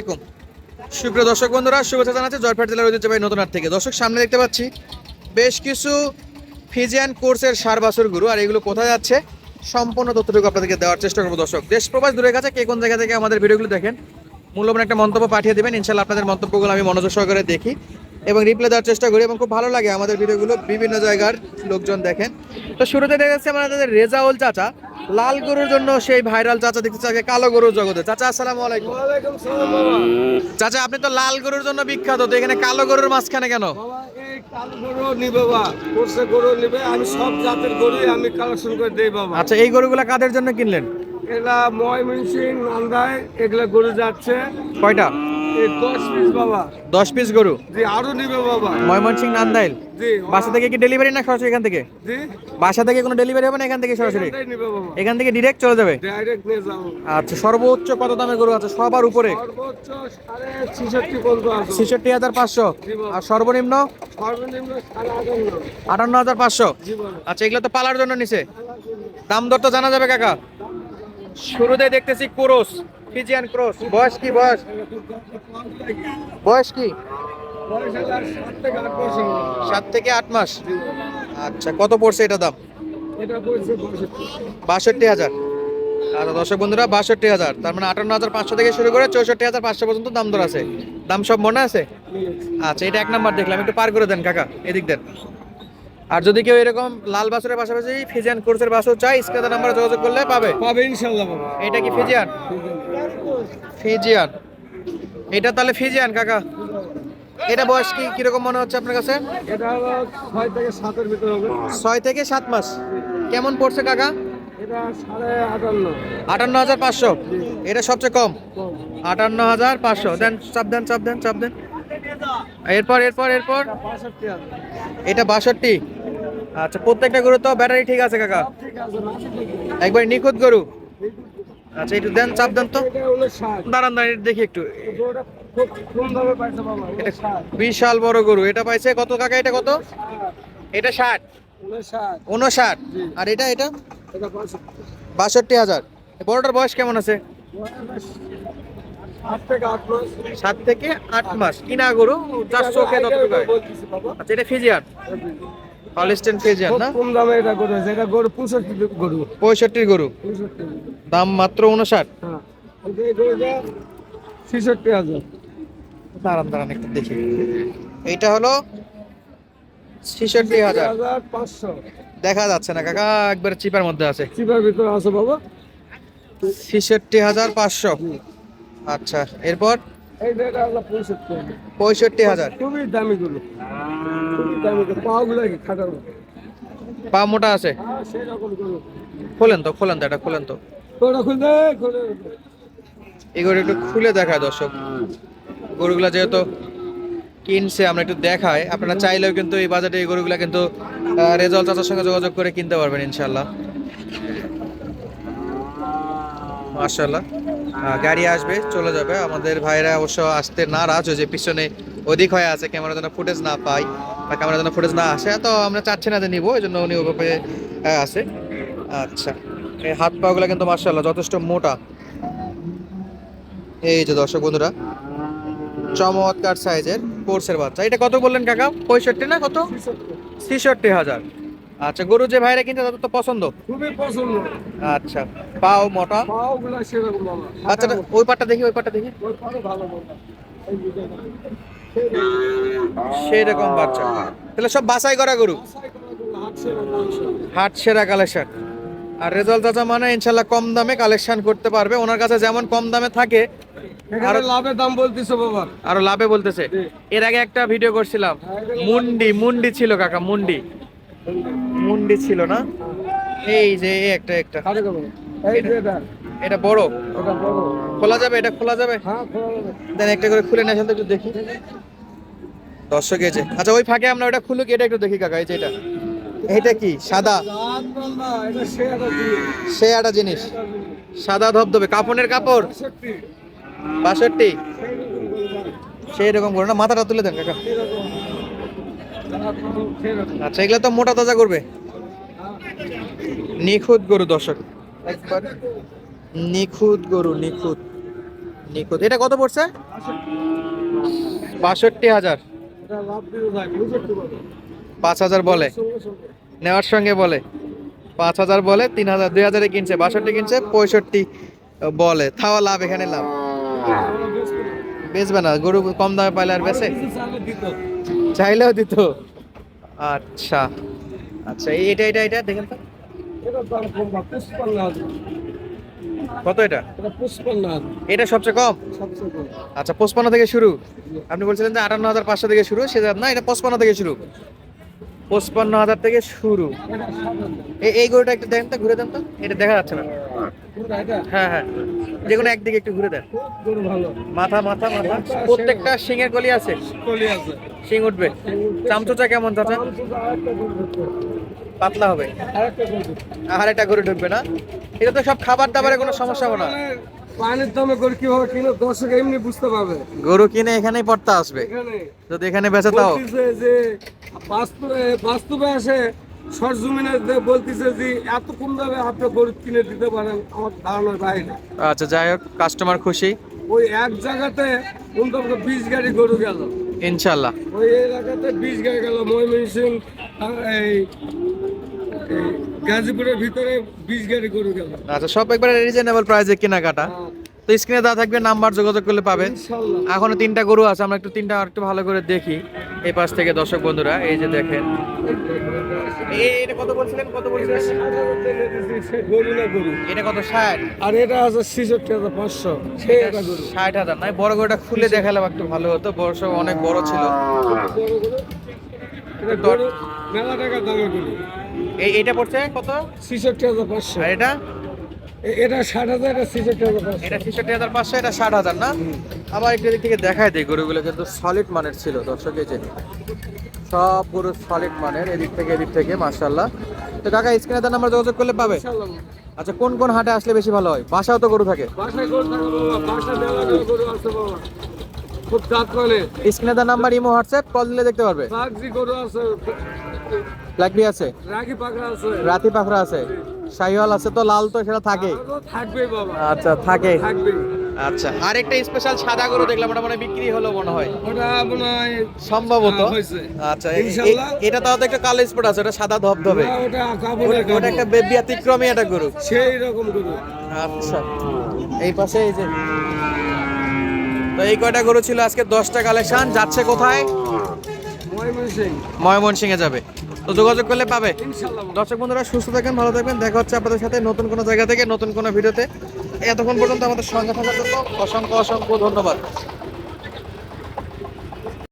আলাইকুম। সুপ্রিয় দর্শক বন্ধুরা, শুভেচ্ছা জানাচ্ছি জয়ফাট জেলার ঐতিহ্যবাহী নতুন থেকে। দর্শক, সামনে দেখতে পাচ্ছি বেশ কিছু ফিজিয়ান কোর্সের সার বাছুর গুরু, আর এগুলো কোথায় যাচ্ছে সম্পূর্ণ তথ্যটুকু আপনাদেরকে দেওয়ার চেষ্টা করব দর্শক। দেশ প্রবাস দূরের কাছে, কে কোন জায়গা থেকে আমাদের ভিডিওগুলো দেখেন, মূল্যবান একটা মন্তব্য পাঠিয়ে দেবেন। ইনশাল্লাহ আপনাদের মন্তব্যগুলো আমি মনোযোগ সহকারে দেখি এবং রিপ্লাই দেওয়ার চেষ্টা করি এবং খুব ভালো লাগে আমাদের ভিডিওগুলো বিভিন্ন জায়গার লোকজন দেখেন। তো শুরুতে দেখা যাচ্ছে আমাদের রেজাউল চাচা। লাল গরুর জন্য সেই ভাইরাল চাচা দেখতে চাকে কালো গরুর জগতে। চাচা আসসালামু আলাইকুম। চাচা আপনি তো লাল গরুর জন্য বিখ্যাত তো এখানে কালো গরুর মাঝখানে কেন? এই কালো গরু নিবে বাবা কোর্সে গরু নিবে আমি সব জাতের আমি কালেকশন করে দেই বাবা। আচ্ছা এই গরুগুলা কাদের জন্য কিনলেন? এগুলা ময়মনসিং নান্দায় এগুলা গরু যাচ্ছে। কয়টা? দশ পিস গরু? জি আরও নিবে বাবা। ময়মনসিং নান্দাইল? জি বাসা থেকে কি ডেলিভারি না সরাসরি এখান থেকে? জি। বাসা থেকে কোনো ডেলিভারি হবে না এখান থেকে সরাসরি? এখান থেকে ডিরেক্ট চলে যাবে? ডাইরেক্ট নিয়ে যাব। আচ্ছা সর্বোচ্চ কত দামের গরু আছে সবার উপরে? সর্বোচ্চ হাজার পাঁচশো। আর সর্বনিম্ন? আটান্ন। হাজার পাঁচশো। আচ্ছা এগুলো তো পালার জন্য নিছে। দাম দর তো জানা যাবে কাকা। শুরুতে দেখতেছি ক্রোস। ফিজিয়ান ক্রোস বয়স কি বয়স বয়স কি? সাত থেকে আট মাস। আচ্ছা কত পড়ছে এটা দাম? বাষট্টি হাজার। আচ্ছা দর্শক বন্ধুরা বাষট্টি হাজার। তার মানে আটান্ন হাজার পাঁচশো থেকে শুরু করে চৌষট্টি হাজার পাঁচশো পর্যন্ত দাম দর আছে। দাম সব মনে আছে? আচ্ছা এটা এক নাম্বার দেখলাম। একটু পার করে দেন কাকা এদিক দেন। আর যদি কেউ এরকম লাল বাসুরের পাশাপাশি ফিজিয়ান কোর্সের বাসও চাই স্ক্রিনে নাম্বারে যোগাযোগ করলে পাবে। পাবে ইনশাল্লাহ এটা কি ফিজিয়ান ফিজিয়ান। এটা তাহলে ফিজিয়ান কাকা? এটা বয়স কি কীরকম মনে হচ্ছে আপনার কাছে? এটা হলো ছয় থেকে সাতের ভিতরে হবে। ছয় থেকে সাত মাস। কেমন পড়ছে কাকা? এটা হাজার পাঁচশো। এটা সবচেয়ে কম? কম। আটান্ন হাজার পাঁচশো। দেন চাপ দেন চাপ দেন চাপ দেন। এরপর এরপর এরপর? এটা বাষট্টি আচ্ছা প্রত্যেকটা গরু তো ব্যাটারি ঠিক আছে কাকা? একবার নিখুঁত গরু। আচ্ছা একটু দেন, চাপ দেন তো। দাঁড়ান দাঁড়ান দেখি একটু। বিশাল বড় গরু। এটা পাইছে কত কাকা? এটা কত? এটা ষাট। উনষাট আর এটা এটা? বাষট্টি হাজার। বড়টার বয়স কেমন আছে? সাত থেকে আট মাস। কিনা গরু? যার চোখে আচ্ছা এটা ফিজিয়ান হলিস্টেন ফিজিয়ান না? কম দামে এটা গরু আছে এটা গরু পঁয়ষট্টি গরু। পঁয়ষট্টির গরু? পঁয়ষট্টি। দাম মাত্র উনষাট হ্যাঁ। কিন্তু এই গরুটা ছেষট্টি হাজার। দাঁড়ান দাঁড়ান একটু দেখি। এইটা হলো ছেষট্টি হাজার। হাজার পাঁচশো। দেখা যাচ্ছে না কাকা একবার চিপার মধ্যে আছে। চিপার ভিতরে আছে বাবা। ছেষট্টি হাজার পাঁচশো। আচ্ছা এরপর? এই পঁয়ষট্টি হাজার। পঁয়ষট্টি হাজার। খুবই দামি খুবই দামি গুলো কি খাটার মতো? পা মোটা আছে? হ্যাঁ খোলেন তো খোলেন তো এটা খোলেন তো। গরু একটু খুলে দেখায় দর্শক। গরুগুলা যেহেতু কিনছে আমরা একটু দেখাই। আপনারা চাইলেও কিন্তু এই বাজারে এই গরুগুলা কিন্তু রেজাল্ট চাচার সঙ্গে যোগাযোগ করে কিনতে পারবেন ইনশাল্লাহ মার্শাল্লাহ গাড়ি আসবে, চলে যাবে। আমাদের ভাইরা অবশ্য আসতে নারাজ, ওই যে পিছনে অধিক হয়ে আছে ক্যামেরা যেন ফুটেজ না পাই বা ক্যামেরা যেন ফুটেজ না আসে, তো আমরা চাচ্ছি না যে নিবো এই জন্য উনি ওভাবে আসে আচ্ছা এই হাত পাগুলো কিন্তু মার্শাল্লাহ যথেষ্ট মোটা। এই যে দর্শক বন্ধুরা, চমৎকার সাইজের কোর্সের বাচ্চা। এটা কত বললেন কাকা? পঁয়ষট্টি না কত? ছেষট্টি হাজার। আচ্ছা গরু যে ভাইরা কিনতে তাদের তো পছন্দ? খুবই পছন্দ। আচ্ছা পাও মোটা? পাও গুলো সেরকম বাবা। বাচ্চাটা ওই পাটটা দেখি ওই পাটটা দেখি। ওই পাও ভালো বাবা। এই দুটো না। সেই রকম বাচ্চা। তাহলে সব বাছাই করা গরু। হাট সেরা কালেকশন। আর রেজাল্ট চাচা মানে ইনশাল্লাহ কম দামে কালেকশন করতে পারবে। ওনার কাছে যেমন কম দামে থাকে এখানে লাভের দাম বলতিছো বাবা। আরও লাভে বলতেছে। এর আগে একটা ভিডিও করছিলাম। মুন্ডি মুন্ডি ছিল কাকা মুন্ডি। মুন্ডি ছিল না? এই যে একটা একটা। এটা বড়। খোলা যাবে এটা খোলা যাবে? হ্যাঁ। দেন একটা করে খুলে আসেন তো একটু দেখি। দর্শক যে আচ্ছা ওই ফাঁকে আমরা ওটা খুলুক এটা একটু দেখি কাকা এই যে এটা। এটা কি? সাদা। সে একটা জিনিস। সাদা ধবধবে। কাপড়ের কাপড়। বাষট্টি। সেরকম গরু, সেই রকম করে না? মাথাটা তুলে দেন কাকা। আচ্ছা এগুলো তো মোটা তাজা করবে। নিখুঁত গরু দর্শক। একবার নিখুঁত গরু, নিখুঁত। নিখুঁত। এটা কত পড়ছে? বাষট্টি হাজার। পাঁচ হাজার বলে। নেওয়ার সঙ্গে বলে। পাঁচ হাজার বলে, তিন হাজার, দুই হাজারে কিনছে, বাষট্টি কিনছে, পঁয়ষট্টি বলে। তাও লাভ, এখানে লাভ। বেচবে না, গরু কম দামে পাইলে আর বেচে। চাইলেও দিত। আচ্ছা। আচ্ছা এটা এটা এটা দেখেন তো। এটার দাম কম না, পুষ্পান্ন হাজার। কত এটা? এটা পুষ্পান্ন হাজার, এটা সবচেয়ে কম? সবচেয়ে কম। আচ্ছা পঁচপান্ন থেকে শুরু। আপনি বলছিলেন যে আটান্ন হাজার পাঁচশো থেকে শুরু সেটা না এটা পঁচপান্ন থেকে শুরু। পঁচপান্ন হাজার থেকে শুরু। এই গরুটা একটু দেন তো ঘুরে দেন তো। এটা দেখা যাচ্ছে না। হ্যাঁ হ্যাঁ। যে কোনো একদিকে একটু ঘুরে দেন। মাথা মাথা মাথা। প্রত্যেকটা শিঙের গলি আছে। শিং উঠবে। চামচুচা কেমন চাচা? পাতলা হবে। আর একটা গরু ঢুকবে না। এটা তো সব খাবার দাবারে কোনো সমস্যা হবে না। পানির দামে গরু কীভাবে কিনো দর্শক এমনি বুঝতে পারবে। গরু কিনে এখানেই পড়তে আসবে। যদি এখানে বেচে তাও। যে বাস্তবে আসে সরজমিনে যে যে এত কম দামে আপনি গরু কিনে দিতে পারেন আমার ধারণার বাইরে আচ্ছা যাই হোক কাস্টমার খুশি। ওই এক জায়গাতে অন্তত বিশ গাড়ি গরু গেল। ইনশাল্লাহ। ওই এলাকাতে বিশ গাড়ি গেল ময়মনসিং এই গাজীপুরের ভিতরে বিশ গাড়ি গরু গেল। আচ্ছা সব একবারে রিজনেবল প্রাইসে কেনাকাটা। তো স্ক্রিনে দেওয়া থাকবে নাম্বার যোগাযোগ করলে পাবেন। এখনও তিনটা গরু আছে আমরা একটু তিনটা একটু ভালো করে দেখি। এই পাশ থেকে দর্শক বন্ধুরা এই যে দেখেন। এটা কত বলছিলেন? কত বলছিলেন? গরু না গরু। এটা কত ষাট? আর এটা আছে ছেষট্টি হাজার পাঁচশো। ষাট হাজার। নয় বড় গরুটা খুলে দেখালাম একটু ভালো হতো। বড় সব অনেক বড় ছিল। মেলা টাকা দামে গরু এই এইটা পড়ছে কত? ছেষট্টি হাজার পাঁচশো। আর এটা? এটা ষাট হাজার এটা ছেষট্টি হাজার পাঁচশো। এটা ছেষট্টি হাজার পাঁচশো এটা ষাট হাজার না? আবার একটু দিক থেকে দেখায় দিই গরুগুলো কিন্তু সলিড মানের ছিল দর্শক এই যে সব গরু সলিড মানের এদিক থেকে এদিক থেকে মার্শাল্লাহ তো কাকা স্ক্রিনে তার নাম্বার যোগাযোগ করলে পাবে? আচ্ছা কোন কোন হাটে আসলে বেশি ভালো হয়? বাসাও তো গরু থাকে? বাসায় গরু থাকে বাবা বাসায় মেলা গরু আছে বাবা খুব স্ক্রিনে তার নাম্বার ইমো হোয়াটসঅ্যাপ কল দিলে দেখতে পারবে। গরু আছে। আছে? রাগি পাকড়া আছে। রাতি পাখরা আছে। শাহিওয়াল আছে তো লাল তো সেটা থাকে আরও থাকবেই বাবা। আচ্ছা থাকে থাকবেই। আচ্ছা আর একটা স্পেশাল সাদা গরু দেখলাম ওটা মানে বিক্রি হলো মনে হয়। ওটা মনে হয় সম্ভবত। আচ্ছা। এটা তাও তো একটা কালো স্পট আছে ওটা সাদা ধবধবে। ওটা- একটা ব্যতিক্রমী একটা গরু। সেই রকম গরু। আচ্ছা। এই পাশে এই যে তো এই কয়টা গরু ছিল আজকে? দশটা কালেকশন। যাচ্ছে কোথায়? ময়মনসিং ময়মনসিংহে যাবে। তো যোগাযোগ করলে পাবে। দর্শক বন্ধুরা, সুস্থ থাকেন, ভালো থাকবেন। দেখা হচ্ছে আপনাদের সাথে নতুন কোনো জায়গা থেকে, নতুন কোনো ভিডিওতে। এতক্ষণ পর্যন্ত আমাদের সঙ্গে থাকার জন্য অসংখ্য অসংখ্য ধন্যবাদ।